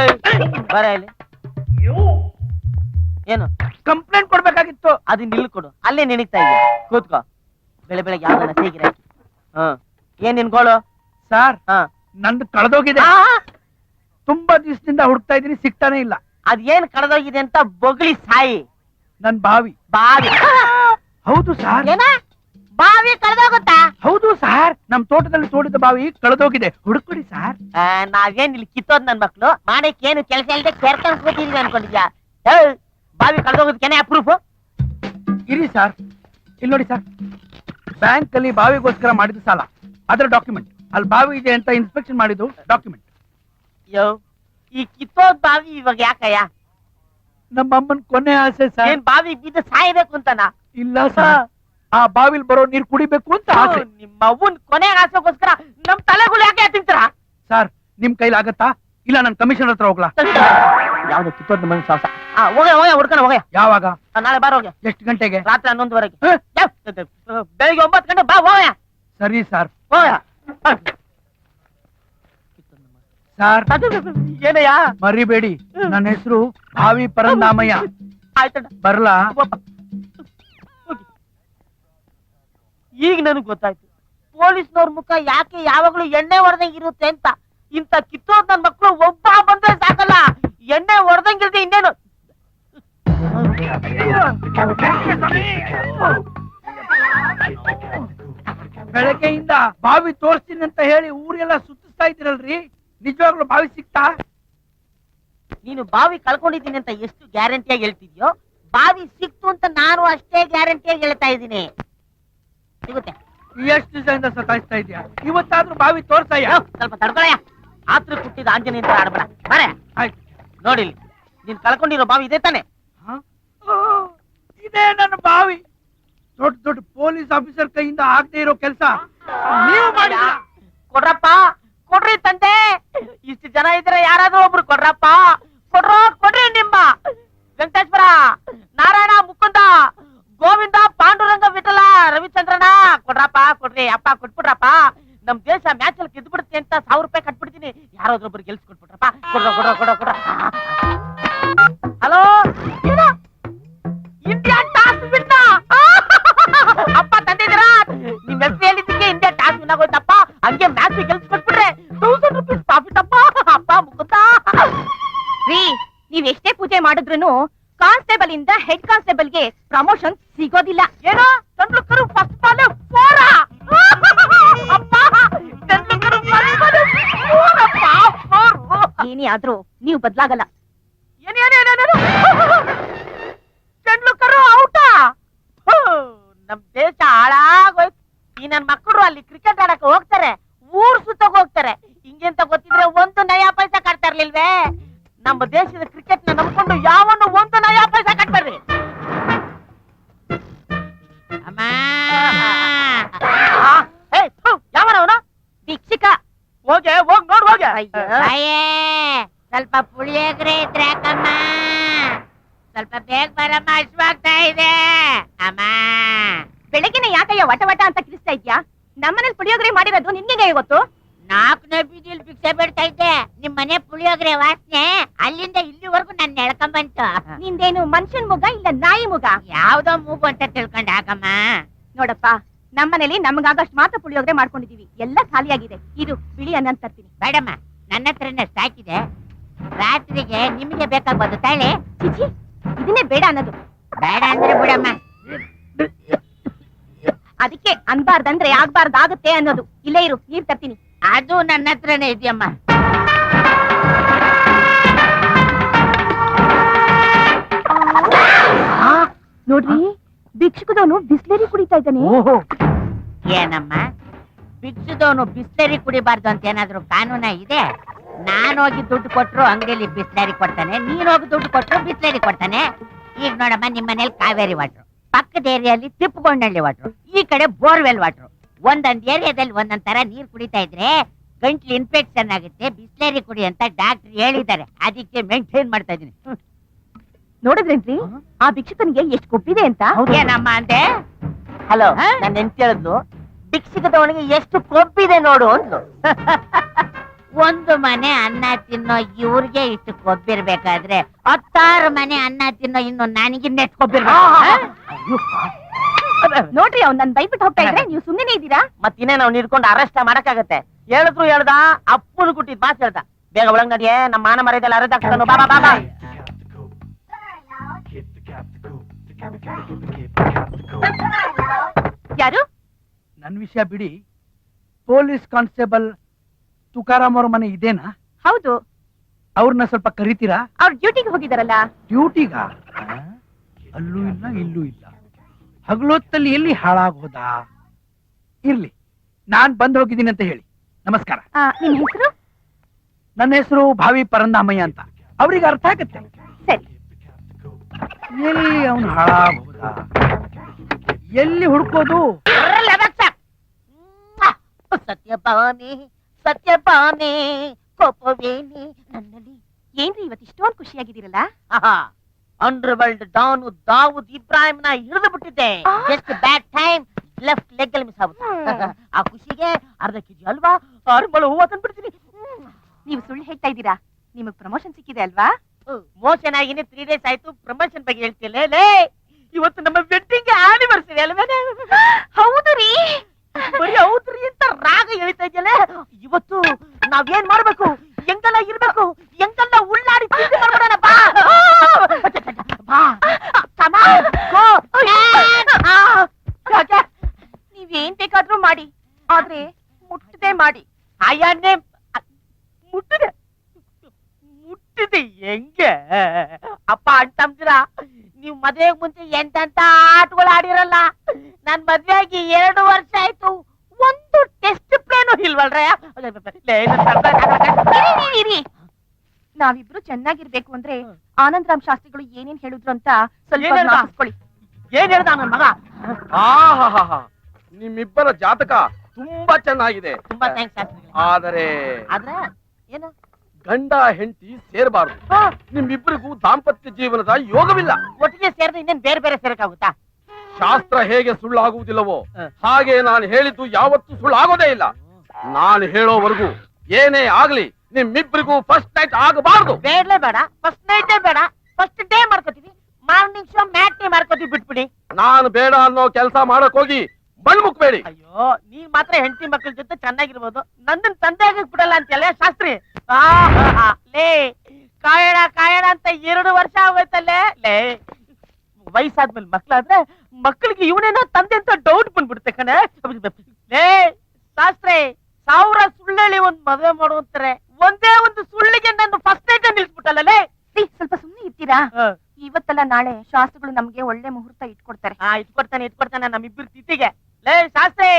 ಏಯ್, ಬರ ಇಲ್ಲಿ. ಏನು? ಕಂಪ್ಲೇಂಟ್ ಕೊಡ್ಬೇಕಾಗಿತ್ತು. ಅದನ್ನ ಇಲ್ಲಿ ಕೊಡು. ಅಲ್ಲೇ ನೆನೀತಾ ಇದೆಯಾ ಕೂತ್ಕೋ. ಬೆಳೆ ಬೆಳಗ್ಗೆ ಯಾವ್ದನ್ನ ಸೇಗಿರ ಹ್ಮ್ ಏನ್ ನಿನ್ ಗೋಳು? ಸರ್ ಹಾ. ನಂದು ಕಳೆದೋಗಿದೆ. ತುಂಬಾ ದಿವಸದಿಂದ ಹುಡುಕ್ತಾ ಇದೀನಿ ಸಿಗ್ತಾನೆ ಇಲ್ಲ. ಅದ್ ಏನ್ ಕಳೆದೋಗಿದೆ ಅಂತ ಬೊಗಳಿ ಸಾಯಿ. ನನ್ ಬಾವಿ. ಬಾವಿ. ಹೌದು ಸರ್ ಏನ? ಬಾವಿ ಕಳೆದೋಗುತ್ತಾ? ಹೌದು ಸರ್ ನಮ್ ತೋಟದಲ್ಲಿ ತೋಡಿದ ಬಾವಿ ಕಳೆದೋಗಿದೆ. ಹುಡುಕೊಡಿ ಸರ್. ನಾವೇನ್ ಇಲ್ಲಿ ಕಿತ್ತೋದ್ ನನ್ ಮಕ್ಳು? ಮಾಡಕ್ ಏನು ಕೆಲಸ ಇಲ್ಲದೆ ಕೆರ್ಕೊಂಡ್ ಕೂತಿದ್ವಿ ಅನ್ಕೊಂಡಿದ್ಯಾ? ಏಯ್, ಬಾವಿ ಕಳೆದೋಗೋದಕ್ಕೆ ಅಪ್ರೂಫ್? ಇರಿ ಸರ್. ಇಲ್ಲಿ ನೋಡಿ ಸರ್. ಬ್ಯಾಂಕ್ ಅಲ್ಲಿ ಬಾವಿಗೋಸ್ಕರ ಮಾಡಿದ ಸಾಲ. ಅದರ ಡಾಕ್ಯುಮೆಂಟ್. ಅಲ್ಲಿ ಬಾವಿ ಇದೆ ಅಂತ ಇನ್ಸ್ಪೆಕ್ಷನ್ ಮಾಡಿದ್ದು ಡಾಕ್ಯುಮೆಂಟ್. ಯೋ ಈ ಕಿತ್ತೋದ್ ಬಾವಿ ಇವಾಗ ಯಾಕಯ್ಯ? ನಮ್ಮ ಅಮ್ಮನ್ ಕೊನೆ ಆಸೆ ಸರ್. ಏನ್ ಬಾವಿ ಬಿದ್ದು ಸಾಯ್ಬೇಕು ಅಂತನಾ? ಇಲ್ಲ ಸರ್. ಆ ಬಾವಿಲ್ ಬರೋ ನೀರ್ ಕುಡಿಬೇಕು ಅಂತ ಆಸೆ. ನಿಮ್ಮ ಅವ್ವನ್ ಕೊನೆ ಆಸೆಗೋಸ್ಕರ ನಮ್ ತಲೆಗಳು ಯಾಕೆ ತಿಂತೀರಾ ಸರ್ ನಿಮ್ ಕೈಲಿ ಆಗತ್ತಾ? ಇಲ್ಲ ನನ್ ಕಮಿಷನರ್ ಹತ್ರ ಹೋಗ್ಲಾ? ಯಾವ್ದು ಕಿತ್ತೋದ್ ಮನೆ ಸಾಹಸ? ಹೋಗ ಹೋಗ ಯಾವಾಗ? ನಾಳೆ ಬಾರ ಹೋಗಿ ಎಷ್ಟು ಗಂಟೆಗೆ? ರಾತ್ರಿ ಹನ್ನೊಂದುವರೆಗೆ? ಬೆಳಿಗ್ಗೆ ಒಂಬತ್ತು ಗಂಟೆ ಬಾ ಹೋಗ ಸರಿ ಸರ್. ಹೋಗ ಸರ್ ಏನಯ್ಯ? ಮರಿಬೇಡಿ. ನನ್ನ ಹೆಸರು ಭಾವಿ ಪರಂದಾಮಯ್ಯ. ಆಯ್ತಣ್ಣ. ಬರ್ಲಾ? ಈಗ ನನಗೆ ಗೊತ್ತಾಯ್ತು. ಪೊಲೀಸ್ನವ್ರ ಮುಖ ಯಾಕೆ ಯಾವಾಗ್ಲೂ ಎಣ್ಣೆ ಹೊಡೆದಂಗ ಇರುತ್ತೆ ಅಂತ. ಇಂತ ಕಿತ್ತೋ ನನ್ ಮಕ್ಳು ಒಬ್ಬ ಬಂದ್ರೆ ಸಾಕಲ್ಲ. ಎಣ್ಣೆ ಹೊಡೆದಂಗಿಲ್ದೆ ಇನ್ನೇನು? ಬೆಳಗ್ಗೆಯಿಂದ ಬಾವಿ ತೋರಿಸ್ತೀನಿ ಅಂತ ಹೇಳಿ ಊರೆಲ್ಲ ಸುತ್ತಿಸ್ತಾ ಇದ್ದೀರಲ್ರಿ? ನಿಜವಾಗ್ಲೂ ಬಾವಿ ಸಿಕ್ತಾ? ನೀನು ಬಾವಿ ಕಳ್ಕೊಂಡಿದ್ದೀನಿ ಅಂತ ಎಷ್ಟು ಗ್ಯಾರಂಟಿಯಾಗಿ ಹೇಳ್ತಿದ್ಯೋ? ಬಾವಿ ಸಿಕ್ತು ಅಂತ ನಾನು ಅಷ್ಟೇ ಗ್ಯಾರಂಟಿಯಾಗಿ ಹೇಳ್ತಾ ಇದ್ದೀನಿ. ಸಿಗುತ್ತೆ ಎಷ್ಟು ಜನ ಸತಾಯಿಸ್ತಾ ಇದೆಯಾ ಇವತ್ತಾದ್ರೂ ಬಾವಿ ತೋರ್ಸಯ್ಯ. ಸ್ವಲ್ಪ ತಡ್ಕೊಳಯ್ಯ. ಆತ್ರ ಕುಟ್ಟಿದ ಆಂಜನೇಯ ಅಂತ ಆಡ್ಬೇಡ. ಬರೇ. ಆಯ್ತು. ನೋಡಿಲಿ ನೀನ್ ಕಳ್ಕೊಂಡಿರೋ ಬಾವಿ ಇದೆ ತಾನೆ? ಹ? ಓ, ಇದೇ ನನ್ನ ಬಾವಿ. ದೊಡ್ಡ ದೊಡ್ಡ ಪೊಲೀಸ್ ಆಫೀಸರ್ ಕೈಯಿಂದ ಆಗದೆ ಇರೋ ಕೆಲಸ. ನೀವು ಮಾಡಿ ಕೊಡ್ರಪ್ಪ ಕೊಡ್ರಿ ತಂದೆ. ಇಷ್ಟು ಜನ ಇದ್ರೆ ಯಾರಾದ್ರೂ ಒಬ್ರು ಕೊಡ್ರಪ್ಪ. ಕೊಡ್ರೋ ಕೊಡ್ರಿ ನಿಮ್ಮ. ವೆಂಕಟೇಶ್ವರ ನಾರಾಯಣ ಮುಕುಂದ. ಗೋವಿಂದ ಪಾಂಡುರಂಗ ವಿಠಲ, ರವಿಚಂದ್ರನ, ಕೊಡ್ರಪ್ಪ, ಕೊಡ್ರಿ, ಅಪ್ಪ ಕೊಟ್ಬಿಡ್ರಪ್ಪ. ನಮ್ ದೇಶ ಮ್ಯಾಚ್ ಅಲ್ಲಿ ಗೆದ್ಬಿಡುತ್ತೆ ಅಂತ ಸಾವಿರ ರೂಪಾಯಿ ಕಟ್ಬಿಡ್ತೀನಿ. ಯಾರಾದ್ರೂ ಒಬ್ರು ಗೆಲ್ಸ್ ಕೊಟ್ಬಿಟ್ರಪ್ಪ ಕೊಡ್ರ ಕೊಡ್ರ ಕೊಡ್ರ ಕೊಡ್ರ. ಹಲೋ? ಇಂಡಿಯಾ ಟಾಸ್ ಬಿಟ್ಟ ಅಪ್ಪ ತಂದಿದ್ದೀರಾ? ನಿಮ್ ಹೆಸರು ಹೇಳಿದ್ದಕ್ಕೆ ಇಂಡಿಯಾ ಟಾಸ್ ವಿನ್ ಆಗೋಯ್ತಪ್ಪ. ಹಂಗೆ ಮ್ಯಾಚ್ ಗೆಲ್ಸ್ ಕೊಟ್ಬಿಟ್ರೆ ತೌಸಂಡ್ ರುಪೀಸ್ ಪ್ರಾಫಿಟ್ ಅಪ್ಪ. ಅಪ್ಪ ಮುಗುತ್ತಾ ರೀ, ನೀವ್ ಎಷ್ಟೇ ಪೂಜೆ ಮಾಡಿದ್ರು ಕಾನ್ಸ್ಟೇಬಲ್ ಇಂದ ಹೆಡ್ ಕಾನ್ಸ್ಟೇಬಲ್ಗೆ ಪ್ರಮೋಷನ್ ಸಿಗೋದಿಲ್ಲ. ಏನೋ ತಂಡ್ಲುಕರು ಫಸ್ಟ್ ಬಾಲ್ ಫೋರ? ಏನೇ ಆದ್ರೂ ನೀವು ಬದ್ಲಾಗಲ್ಲ. ತೆಂಡ್ಲುಕರು ಔಟಾ? ನಮ್ ದೇಶ ಹಾಳಾಗೋಯ್ತು. ಈ ನನ್ ಮಕ್ಕಳು ಅಲ್ಲಿ ಕ್ರಿಕೆಟ್ ಆಡಕ್ ಹೋಗ್ತಾರೆ ಊರ್ ಸುತ್ತಕ್ ಹೋಗ್ತಾರೆ ಹಿಂಗೆಂತ ಗೊತ್ತಿದ್ರೆ ಒಂದು ನಯಾ ಪೈಸಾ ಕಾಡ್ತಾ ಇರ್ಲಿಲ್ವೇ? ನಮ್ಮ ದೇಶದ ಕ್ರಿಕೆಟ್ನ ನಂಬ್ಕೊಂಡು ಯಾವನು ಹೋಗೆ ಸ್ವಲ್ಪ ಪುಳಿಯೋಗ್ರೆ ಇದ್ರೆ ಅಕ್ಕಮ್ಮ ಸ್ವಲ್ಪ ಬೇಗ ಬರಮ್ಮ ಹಶ್ವಾಗ್ತಾ ಇದೆ. ಅಮ್ಮ. ಬೆಳಗ್ಗೆನೆ ಯಾಕಯ್ಯ ವಟ ವಟ ಅಂತ ಕಿರಿಸ್ತಾ ಇದ್ಯಾ? ನಮ್ಮನೇಲಿ ಪುಳಿಯೋಗರೆ ಮಾಡಿರೋದು ನಿನ್ಗೆ ಗೊತ್ತು? ನಾಲ್ಕನೇ ಬೀದಿಯಲ್ಲಿ ಭಿಕ್ಷೆ ಬಿಡ್ತಾ ಇದ್ದೆ. ನಿಮ್ ಮನೆ ಪುಳಿಯೋಗ್ರೆ ವಾಸನೆ ಅಲ್ಲಿಂದ ಇಲ್ಲಿವರೆಗೂ ನನ್ನ ಎಳ್ಕೊಂಬಂತು ನಿಂದೇನು ಮನುಷ್ಯನ್ ಮುಗ ಇಲ್ಲ ನಾಯಿ ಮುಗ? ಯಾವ್ದೋ ಮೂಗು ಅಂತ ತಿಳ್ಕೊಂಡ ಹಾಕಮ್ಮ. ನೋಡಪ್ಪ ನಮ್ಮನೇಲಿ ನಮ್ಗಾಗಷ್ಟು ಮಾತ್ರ ಪುಳಿಯೋಗ್ರೆ ಮಾಡ್ಕೊಂಡಿದೀವಿ. ಎಲ್ಲ ಖಾಲಿಯಾಗಿದೆ. ಇದು ಬಿಳಿ ಅನ್ನ ತರ್ತೀನಿ. ಬೇಡಮ್ಮ. ನನ್ನ ಹತ್ರನೇ ಸಾಕಿದೆ. ರಾತ್ರಿಗೆ ನಿಮಗೆ ಬೇಕಾಗ್ಬೋದು. ತಾಳೆ ಚಿಚಿ ಇದನ್ನೇ ಬೇಡ ಅನ್ನೋದು. ಬೇಡ ಅಂದ್ರೆ ಬಿಡಮ್ಮ. ಅದಕ್ಕೆ ಅನ್ಬಾರ್ದಂದ್ರೆ ಆಗ್ಬಾರ್ದಾಗುತ್ತೆ ಅನ್ನೋದು. ಇಲ್ಲೇ ಇರು ನೀರ್ ತರ್ತೀನಿ. ಅದು ನನ್ನ ಹತ್ರನೇ ಇದೆಯಮ್ಮ. ನೋಡ್ರಿ ಭಿಕ್ಷುಕದವನು ಬಿಸ್ಲೇರಿ ಕುಡಿತಾ ಇದ್ದಾನೆ. ಏನಮ್ಮ? ಭಿಕ್ಷುದವನು ಬಿಸ್ಲರಿ ಕುಡಿಬಾರ್ದು ಅಂತ ಏನಾದ್ರು ಕಾನೂನ ಇದೆ? ನಾನು ಹೋಗಿ ದುಡ್ಡು ಕೊಟ್ರು ಅಂಗಡಿಯಲ್ಲಿ ಬಿಸ್ಲರಿ ಕೊಡ್ತಾನೆ ನೀನ್ ಹೋಗಿ ದುಡ್ಡು ಕೊಟ್ರು ಬಿಸ್ಲರಿ ಕೊಡ್ತಾನೆ. ಈಗ ನೋಡಮ್ಮ ನಿಮ್ಮ ಮನೇಲಿ ಕಾವೇರಿ ವಾಟ್ರು ಪಕ್ಕದ ಏರಿಯಲ್ಲಿ ತಿಪ್ಪುಗೊಂಡಳ್ಳಿ ವಾಟ್ರು ಈ ಕಡೆ ಬೋರ್ವೆಲ್ ವಾಟ್ರು. ಒಂದೊಂದ್ ಏರಿಯಾದಲ್ಲಿ ಒಂದೊಂದ್ ತರ ನೀರ್ ಕುಡಿತಾ ಇದ್ರೆ ಗಂಟ್ಲು ಇನ್ಫೆಕ್ಷನ್ ಆಗುತ್ತೆ ಬಿಸ್ಲರಿ ಕುಡಿ ಅಂತ ಡಾಕ್ಟರ್ ಹೇಳಿದ್ದಾರೆ. ಅದಕ್ಕೆ ಮೇಂಟೈನ್ ಮಾಡ್ತಾ ಇದೀನಿ ನೋಡಿದ್ರೇನ್ರಿ ಆ ಭಿಕ್ಷುಕನಿಗೆ ಎಷ್ಟು ಕೊಬ್ಬಿದೆ ಅಂತ? ಏನಮ್ಮ ಅಂದೆ? ಹಲೋ ನಾನು ನನ್ನ ಹೆಂಡತಿ ಹೇಳಿದ್ಲು ಭಿಕ್ಷಿಕದವನಿಗೆ ಎಷ್ಟು ಕೊಬ್ಬಿದೆ ನೋಡು ಅಂದ್ಲು ಒಂದು ಮನೆ ಅನ್ನ ತಿನ್ನೋ ಇವ್ರಿಗೆ ಇಷ್ಟು ಕೊಬ್ಬಿರ್ಬೇಕಾದ್ರೆ ಹತ್ತಾರು ಮನೆ ಅನ್ನ ತಿನ್ನೋ ಇನ್ನು ನನಗೆ ನೆಟ್ಕೊಬ್ಬಿರ್ಬೇಕು ನೋಡ್ರಿ ಅವ್ನ್ ನನ್ ಬೈಬಿಟ್ಟು ಹೋಗ್ತಾ ಇದ್ರೆ ನೀವು ಸುಮ್ಮನೆ ಇದ್ದೀರಾ? ಮತ್ತಿನ್ನೇ ನಾವು ನಿಡ್ಕೊಂಡು ಅರೆಸ್ಟ್ ಮಾಡಕ್ಕಾಗತ್ತೆ? ಹೇಳಿದ್ರು ಹೇಳ್ದ ಅಪ್ಪನ ಕುಟ್ಟಿದ್ ಮಾತು ಹೇಳ್ದ. ಬೇಗ ಒಳಂಗಡಿಯ ನಡಿಯೇ ನಮ್ಮ ಮಾನ ಮರ್ಯಾದೆಲ್ಲ ಅರೆದಾಕ್ತಾನು ಬಾಬಾ ಬಾ ಬಾ ಬಾ ಯಾರು? ನನ್ ವಿಷಯ ಬಿಡಿ. ಪೊಲೀಸ್ ಕಾನ್ಸ್ಟೇಬಲ್ ತುಕಾರಾಮ್ ಅವ್ರ ಮನೆ ಇದೇನಾ? ಹೌದು. ಅವ್ರನ್ನ ಸ್ವಲ್ಪ ಕರಿತೀರಾ? ಅವ್ರ ಡ್ಯೂಟಿಗೆ ಹೋಗಿದಾರಲ್ಲ. ಡ್ಯೂಟಿಗ? ಅಲ್ಲೂ ಇಲ್ಲ ಇಲ್ಲೂ ಇಲ್ಲ. ಹಗಲೊತ್ತಲ್ಲಿ ಎಲ್ಲಿ ಹಾಳಾಗೋದ? ಇರ್ಲಿ ನಾನ್ ಬಂದ್ ಹೋಗಿದ್ದೀನಿ ಅಂತ ಹೇಳಿ. ನಮಸ್ಕಾರ. ಆ, ನಿಮ್ ಹೆಸರು? ನನ್ನ ಹೆಸರು ಭಾವಿ ಪರಂದಾಮಯ್ಯ ಅಂತ. ಅವ್ರಿಗೆ ಅರ್ಥ ಆಗತ್ತೆ? ಸರಿ. ಎಲ್ಲಿ ಅವನು ಹಾಳಾಗೋದ? ಎಲ್ಲಿ ಹುಡ್ಕೋದು? ಸತ್ಯಭಾಮಿ ಸತ್ಯಭಾಮೆ ಕೋಪವೇನಿ ನನ್ನಲ್ಲಿ ಏನ್ರಿ ಇವತ್ತು ಇಷ್ಟೊಂದು ಖುಷಿಯಾಗಿದ್ದೀರಲ್ಲ? Underworld don Dawood Ibrahim ನ ಹಿಡಿದು ಬಿಟ್ಟಿದ್ದೆ. Just bad time left leg ಅಲ್ಲಿ ಮಿಸ್ ಆಗುತ್ತೆ. ಆ ಖುಷಿಗೆ ಅರ್ಧ ಕೆಜಿ ಅಲ್ವಾ ಅರ್ಮಳ ಹೂವ ತಂದ್ಬಿಡ್ತೀನಿ ನೀವು ಸುಳ್ಳು ಹೇಳ್ತಾ ಇದ್ದೀರಾ? ನಿಮಗ್ ಪ್ರಮೋಷನ್ ಸಿಕ್ಕಿದೆ ಅಲ್ವಾ? ಮೋಷನ್ ಆಗಿನೇ ತ್ರೀ ಡೇಸ್ ಆಯ್ತು. ಪ್ರಮೋಷನ್ ಬಗ್ಗೆ ಹೇಳ್ತಿಲ್ಲ ಇವತ್ತು ನಮ್ಮ ವೆಡ್ಡಿಂಗ್ ಆನಿವರ್ಸರಿ ಅಲ್ವೇನೆ? ಹೌದು ರೀ. ಬರೀ ಹೌದ್ರಿ ಅಂತ ರಾಗ ಹೇಳ್ತಾ ಇದೆಯಲ್ಲ? ಇವತ್ತು ನಾವೇನ್ ಮಾಡ್ಬೇಕು? ಹೆಂಗಲ್ಲ ಇರ್ಬೇಕು? ಹೆಂಗಲ್ಲ ಉಳ್ಳಾಡಿ ತಿಂಡಿ ಮಾಡ್ಬಿಡೋಣ ಬಾ? ನೀವೇನ್ ಬೇಕಾದ್ರೂ ಮಾಡಿ. ಆದ್ರೆ ಮುಟ್ಟದೆ ಮಾಡಿ. ಅಯ್ಯನ್ನೇ ಮುಟ್ಟದೆ. ಮುಟ್ಟದೆ ಹೆಂಗೆ? ಅಪ್ಪ ಅಂತಂದ್ರ ನೀವು ಮದ್ವೆಗ್ ಮುಂಚೆ ಎಂತೆಂತ ಆಟಗಳು ಆಡಿರಲ್ಲ? ನನ್ ಮದ್ವೆ ಆಗಿ ಎರಡು ವರ್ಷ ನಾವಿಬ್ರು ಚೆನ್ನಾಗಿರ್ಬೇಕು ಅಂದ್ರೆ ಆನಂದರಾಮ್ ಶಾಸ್ತ್ರಿಗಳು ಏನೇನ್ ಹೇಳಿದ್ರು ಅಂತ ಸ್ವಲ್ಪ ಏನ್ ಹೇಳ್ದ? ಜ್ಞಾಪಿಸ್ಕೊಳ್ಳಿ. ಏನ್ ಹೇಳ್ದ ನನ್ ಮಗ? ಆಹಾಹಾಹಾ. ನಿಮ್ಮಿಬ್ಬರ ಜಾತಕ ತುಂಬಾ ಚೆನ್ನಾಗಿದೆ. ತುಂಬಾ ಥ್ಯಾಂಕ್ಸ್ ಶಾಸ್ತ್ರಿ ಆದರೆ ಆದ್ರೆ ಏನು? ಗಂಡ ಹೆಂಡತಿ ಸೇರಬಾರದು. ಹಾ, ನಿಮ್ಮಿಬ್ಬರಿಗೂ ದಾಂಪತ್ಯ ಜೀವನದ ಯೋಗವಿಲ್ಲ. ಒಟ್ಟಿಗೆ ಸೇರಿದ್ರೆ ಇನ್ನೇನ್ ಬೇರೆ ಬೇರೆ ಸೇರಕ್ಕಾಗುತ್ತಾ? ಶಾಸ್ತ್ರ ಹೇಗೆ ಸುಳ್ಳಾಗುವುದಿಲ್ಲವೋ. ಹಾಗೆ ನಾನು ಹೇಳಿದ್ದು ಯಾವತ್ತೂ ಸುಳ್ಳಾಗೋದೇ ಇಲ್ಲ. ನಾನು ಹೇಳೋವರೆಗೂ ಏನೇ ಆಗ್ಲಿ ನಿಮ್ಮಿಬ್ಬರಿಗೂ ಫಸ್ಟ್ ನೈಟ್ ಆಗಬಾರದು. ಬೇಡಲೇ ಬೇಡ. ಫಸ್ಟ್ ನೈಟ್ ಬೇಡ. ಫಸ್ಟ್ ಡೇ ಮಾಡ್ಕೋತೀವಿ. ಮಾರ್ನಿಂಗ್ ಶೋ ಮ್ಯಾಟ್ನಿ ಮಾಡ್ಕೋತೀವಿ ಬಿಟ್ಬಿಡಿ. ನಾನು ಬೇಡ ಅನ್ನೋ ಕೆಲಸ ಮಾಡಕ್ ಹೋಗಿ ಮಣ್ಮುಕ್ಬೇಡಿ ಅಯ್ಯೋ ನೀ ಮಾತ್ರ ಹೆಂಡತಿ ಮಕ್ಕಳ ಜೊತೆ ಚೆನ್ನಾಗಿರ್ಬೋದು. ನನ್ನ ತಂದೆ ಆಗಕ್ ಬಿಡಲ್ಲ ಅಂತೆಲ್ಲ ಶಾಸ್ತ್ರಿ? ಆಹಾ, ಲೇ ಕಾಯಣ ಕಾಯಣ ಅಂತ ಎರಡು ವರ್ಷ ಆಗೋಯ್ತಲ್ಲೇ? ಲೇ ವಯಸ್ಸಾದ್ಮೇಲೆ ಮಕ್ಳಾದ್ರೆ ಮಕ್ಕಳಿಗೆ ಇವನೇನೋ ತಂದೆ ಅಂತ ಡೌಟ್ ಬಂದ್ಬಿಡುತ್ತೆ ಕಣೆ. ಲೇ ಶಾಸ್ತ್ರಿ ಸಾವಿರ ಸುಳ್ಳೇಳಿ ಒಂದ್ ಮದುವೆ ಮಾಡುವಂತಾರೆ ಒಂದೇ ಒಂದು ಸುಳ್ಳಿಗೆ ನಾನು ಫಸ್ಟ್ ನೈಟ್ ನಿಲ್ಸ್ಬಿಟ್ಟಲ್ಲ ಸ್ವಲ್ಪ ಸುಮ್ಮನೆ ಇರ್ತೀರಾ. ಇವತ್ತಲ್ಲ ನಾಳೆ ಶಾಸ್ತ್ರಗಳು ನಮ್ಗೆ ಒಳ್ಳೆ ಮುಹೂರ್ತ ಇಟ್ಕೊಡ್ತಾರೆ. ಹಾ ಇಟ್ಕೊಡ್ತಾನೆ ಇಟ್ಕೊಡ್ತಾನೆ ನಮ್ಮಿಬ್ಬರು ತಿಥಿಗೆ. ಲೇ ಶಾಸ್ತ್ರಿ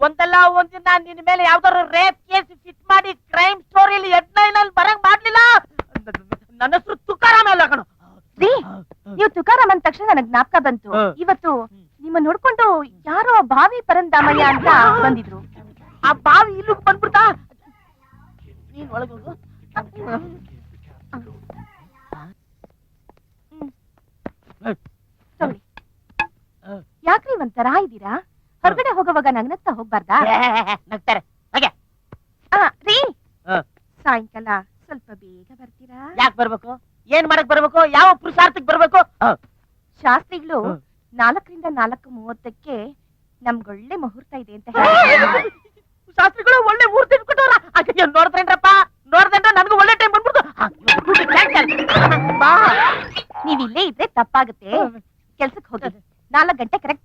ಒಂದಲ್ಲ ಒಂದಿನ ನಿನ್ ಮೇಲೆ ಯಾವ್ದಾದ್ರು ರೇಪ್ ಕೇಸ್ ಫಿಟ್ ಮಾಡಿ ಕ್ರೈಮ್ ಸ್ಟೋರಿಲಿ ಹೆಡ್ಲೈನ್ ಅಲ್ಲಿ ಬರಂಗ್ ಮಾಡ್ಲಿಲ್ಲ? ನನ್ನ ಹೆಸರು ತುಕಾರಾಮ್ ಅಲ್ಲ ಕಣು. ನೀವು ತುಕಾರಾಮ್ ಅಂದ ತಕ್ಷಣ ನನಗ್ ಜ್ಞಾಪಕ ಬಂತು. ಇವತ್ತು ನಿಮ್ಮ ನೋಡ್ಕೊಂಡು ಯಾರೋ ಭಾವಿ ಪರಂದಾಮಯ್ಯ ಅಂತ ಬಂದಿದ್ರು. ಆ ಬಾವಿ ಇಲ್ಲಿಗೆ ಬಂದ್ಬಿಡ್ತಾ. ನೀನ್ ಒಳಗೆ ಹೋಗು. ಯಾಕ್ರಿ ಒಂಥರ ಇದ್ದೀರಾ ಹೊರಗಡೆ ಹೋಗುವಾಗ ನಗ್ನಗ್ತಾ ಹೋಗ್ಬಾರ್ದಾ? ನಗ್ತಾರೆ. ಹಾಗೆ. ಆ, ರೀ. ಸಾಯಂಕಾಲ ಸ್ವಲ್ಪ ಬೇಗ ಬರ್ತೀರಾ? ಯಾಕೆ ಬರ್ಬೇಕು? ಏನ್ ಮಾಡಕ್ ಬರ್ಬೇಕು? ಯಾವ ಬರ್ಬೇಕು ಶಾಸ್ತ್ರಿಗಳು ಹ. ನಾಲ್ಕರಿಂದ ನಾಲ್ಕು ಮೂವತ್ತಕ್ಕೆ ನಮ್ಗೊಳ್ಳೆ ಮುಹೂರ್ತ ಇದೆ ಅಂತ ಹೇಳಿ ಶಾಸ್ತ್ರಿಗಳು ಒಳ್ಳೆ ಮೂರ್ತಿ ತಿನ್ಬಿಟ್ಟವ್ರ ಅಯ್ಯೋ ನೋಡ್ತೇನ್ರಪ್ಪ ನೋಡ್ತೇನ್ರ ನನಗೂ ಒಳ್ಳೆ ಟೈಮ್ ಬಂದ್ಬಿಡ್ತು. ನೀವ್ ಇಲ್ಲೇ ಇದ್ರೆ ತಪ್ಪಾಗುತ್ತೆ. ಕೆಲ್ಸಕ್ಕೆ ಹೋಗಿ. ನಾಲ್ಕು ಗಂಟೆ ಕರೆಕ್ಟ್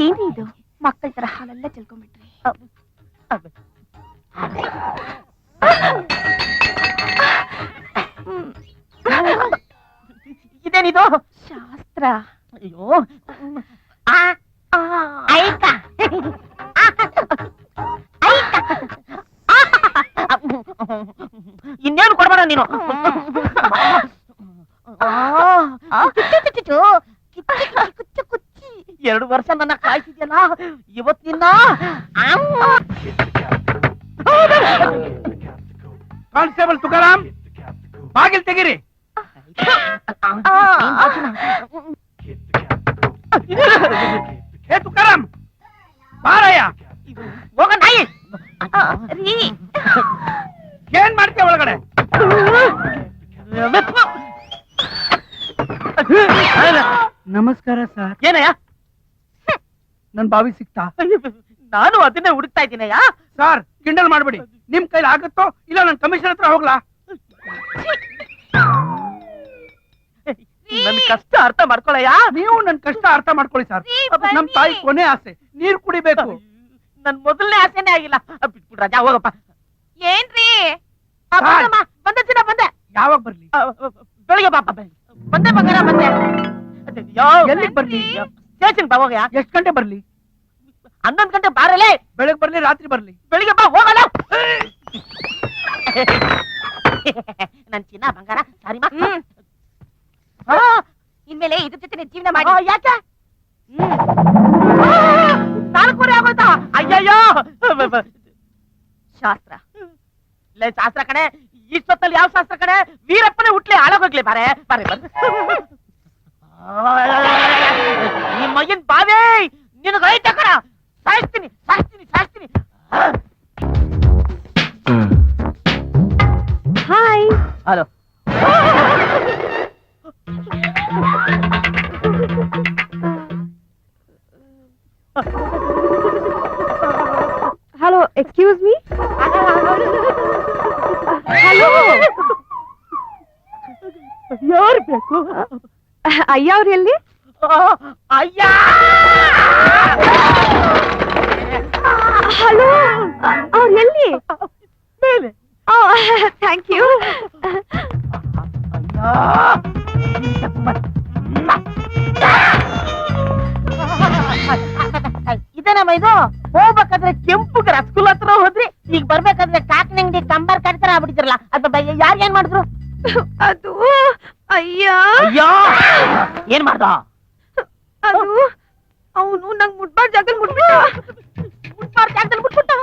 ಏನ್ರಿ ಇದು ಮಕ್ಕಳ ತರ ಹಾಲೆಲ್ಲ ಚೆಲ್ಕೊಂಡ್ಬಿಟ್ರಿ. ಇದೇನಿದು? ಶಾಸ್ತ್ರ. ಅಯ್ಯೋ. ಆ, ಆ, ಐಕ. ಇನ್ನೇನು ಕೊಡ್ಬೇಡ ನೀನು. ಆ, ಆ. ಕಿಚ್ಚು, ಕಿಚ್ಚು, ಕುಚ್ಚು, ಕುಚ್ಚಿ. ಎರಡು ವರ್ಷ ನನ್ನ ಕಾಯ್ತಿದ್ಯಲ್ಲ? ಇವತ್ತಿನ ಕಾನ್ಸ್ಟೇಬಲ್ ತುಕಾರಾಮ್ ಬಾಗಿಲ್ ತೆಗಿರಿ. ಆ, ಏ ತುಕಾರಾಮ್ ಬಾರಯ್ಯ. ಹೋಗ ನಾಯಿ. ಏನ್ ಮಾಡ್ತೀಯ ಒಳಗಡೆ? ನಮಸ್ಕಾರ ಸರ್. ಏನಯ್ಯ? ನನ್ ಬಾವಿ ಸಿಕ್ತಾ ನಾನು ಅದನ್ನೇ ಹುಡುಕ್ತಾ ಇದ್ದೀನಯ್ಯ. ಸರ್ ಕಿಂಡಲ್ ಮಾಡ್ಬೇಡಿ. ನಿಮ್ ಕೈಲಿ ಆಗತ್ತೋ ಇಲ್ಲ ನನ್ ಕಮಿಷನ್ ಹತ್ರ ಹೋಗ್ಲಾ? ನನ್ ಕಷ್ಟ ಅರ್ಥ ಮಾಡ್ಕೊಳಯ್ಯ. ನೀವು ನನ್ ಕಷ್ಟ ಅರ್ಥ ಮಾಡ್ಕೊಳ್ಳಿ ಸರ್. ರೀ, ನಮ್ ತಾಯಿ ಕೊನೆ ಆಸೆ. ನೀರ್ ಕುಡಿಬೇಕು. ನನ್ ಮೊದಲನೇ ಆಸೆನೇ ಆಗಿಲ್ಲ. ಬಿಟ್ಬಿಡ್ ರಾಜ ಹೋಗಪ್ಪ. ಏನ್ರಿ? ಆ, ಬಂದಮ್ಮ, ಬಂದೆ ಚಿನ್ನ ಬಂದೆ. ಯಾವಾಗ ಬರ್ಲಿ? ಆ, ಬೆಳಿಗ್ಗೆ ಬಾಪ ಬಂದೆ ಬಂಗಾರ ಬಂದೆ. ಅಯ್ಯೋ, ಎಲ್ಲಿಗ್ ಬರ್ಲಿ? ಸ್ಟೇಷನ್ ಬಾ ಹೋಗಯ್ಯ ಎಷ್ಟ್ ಗಂಟೆ ಬರ್ಲಿ? ಹನ್ನೊಂದು ಗಂಟೆ ಬಾರಲೇ? ಬೆಳಗ್ಗೆ ಬರ್ಲಿ ರಾತ್ರಿ ಬರಲಿ. ಬೆಳಿಗ್ಗೆ ಬಾ ಹೋಗಲ್ಲ. ನನ್ ಚಿನ್ನ ಬಂಗಾರ ಸಾರಿ ಮಾ. ಇನ್ಮೇಲೆ ಇದ್ರ ಜೊತೆ ಜೀವನ ಮಾಡಿ. ಯಾಕೆ? ನಾಲ್ಕೂವರೆ ಆಗೋಯ್ತಾ? ಅಯ್ಯಯ್ಯೋ. ಶಾಸ್ತ್ರ. ಲೇ ಶಾಸ್ತ್ರ ಕಣೆ ಇಷ್ಟೊತ್ತಲ್ಲಿ ಯಾವ ಶಾಸ್ತ್ರ ಕಡೆ ವೀರಪ್ಪನೇ ಹುಟ್ಲಿ ಹಾಳಾಗೋಗ್ಲಿ ಬಾರೆ. ಬಾರೆ ಬಾರೆ ನಿಮ್ಮ ಮಗಿನ್ ಬಾವೇ ನಿನಗೆ ಐತೆ ಕಣ ಸಾಯಿಸ್ತೀನಿ ಸಾಯಿಸ್ತೀನಿ ಸಾಯಿಸ್ತೀನಿ hi hello hello excuse me hello ಯಾರು ಬೇಕು ಅಯ್ಯ ಅವ್ರು ಎಲ್ಲಿ ಆ, ಅಯ್ಯ! ಹಲೋ ಅವ್ರು ಎಲ್ಲಿ? ಮೇಲೆ. ಥ್ಯಾಂಕ್ ಯು ಇದೇನಮ್ಮ ಇದು ಹೋಗ್ಬೇಕಾದ್ರೆ ಕೆಂಪು ರಸಗುಲ್ಲ ಹತ್ರ ಹೋದ್ರಿ ಈಗ ಬರ್ಬೇಕಾದ್ರೆ ಕಾಕನಂಗಡಿ ಕಂಬರ್ ಕಟ್ತಾರ ಆಗ್ಬಿಟ್ಟಿದ್ರಲ್ಲ ಅದ್ರ ಯಾರು ಏನ್ ಮಾಡಿದ್ರು? ಅದು ಅಯ್ಯ. ಅಯ್ಯೋ! ಏನ್ ಮಾಡ್ದ? అను. అవును నాకు ముట్బార్ జాగ్రత్త ముట్టుకుంటా. ముట్బార్ జాగ్రత్త ముట్టుకుంటా.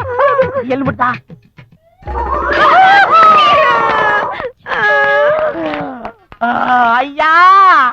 ఎల్లు ముట్టా అయ్యా.